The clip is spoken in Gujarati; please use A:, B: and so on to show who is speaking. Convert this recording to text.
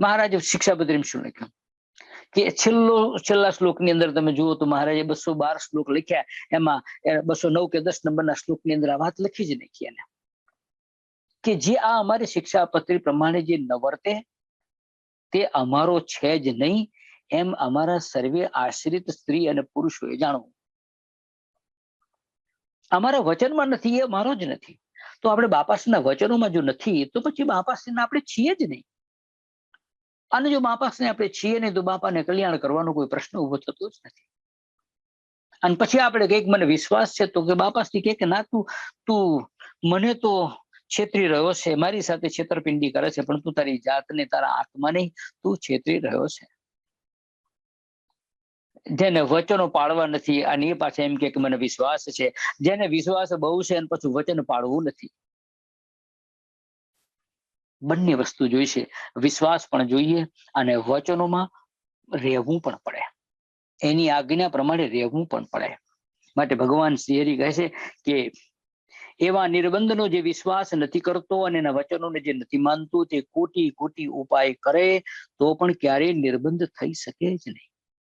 A: મહારાજે શિક્ષાપત્રી શું લખ્યું? કે છેલ્લો, છેલ્લા શ્લોકની અંદર તમે જુઓ તો મહારાજે બસો બાર શ્લોક લખ્યા. એમાં બસો નવ કે દસ નંબરના શ્લોકની અંદર આ વાત લખી જ નાખી એને. કે જે આ અમારી શિક્ષાપત્રી પ્રમાણે જે નવર્તે, તે અમારો છે જ નહીં, એમ અમારા સર્વે આશ્રિત સ્ત્રી અને પુરુષોએ જાણવું. અમારા વચનમાં નથી, એ અમારો જ નથી. તો આપણે બાપાશ્રીના વચનોમાં જો નથી, તો પછી બાપાશ્રીના આપણે છીએ જ નહીં. અને જો બાપાશ્રીને આપણે છીએ ને તો બાપાને કલ્યાણ કરવાનો કોઈ પ્રશ્ન ઊભો થતો જ નથી. અને પછી આપણે કંઈક મને વિશ્વાસ છે તો કે બાપાશ્રી કે ના, તું તું મને તો છેતરી રહ્યો છે, મારી સાથે છેતરપિંડી કરે છે, પણ તું તારી જાતને, તારા આત્માને તું છેતરી રહ્યો છે. જેને વચનો પાળવા નથી, અને એ પાછા એમ કે મને વિશ્વાસ છે. જેને વિશ્વાસ બહુ છે અને પછી વચન પાળવું નથી. બંને વસ્તુ જોઈશે. વિશ્વાસ પણ જોઈએ અને વચનોમાં રહેવું પણ પડે. એની આજ્ઞા પ્રમાણે રહેવું પણ પડે. માટે ભગવાન શ્રી કહે છે કે એવા નિર્બંધનો જે વિશ્વાસ નથી કરતો અને એના વચનોને જે નથી માનતો તે કોટી કોટી ઉપાય કરે તો પણ ક્યારેય નિર્બંધ થઈ શકે જ નહીં.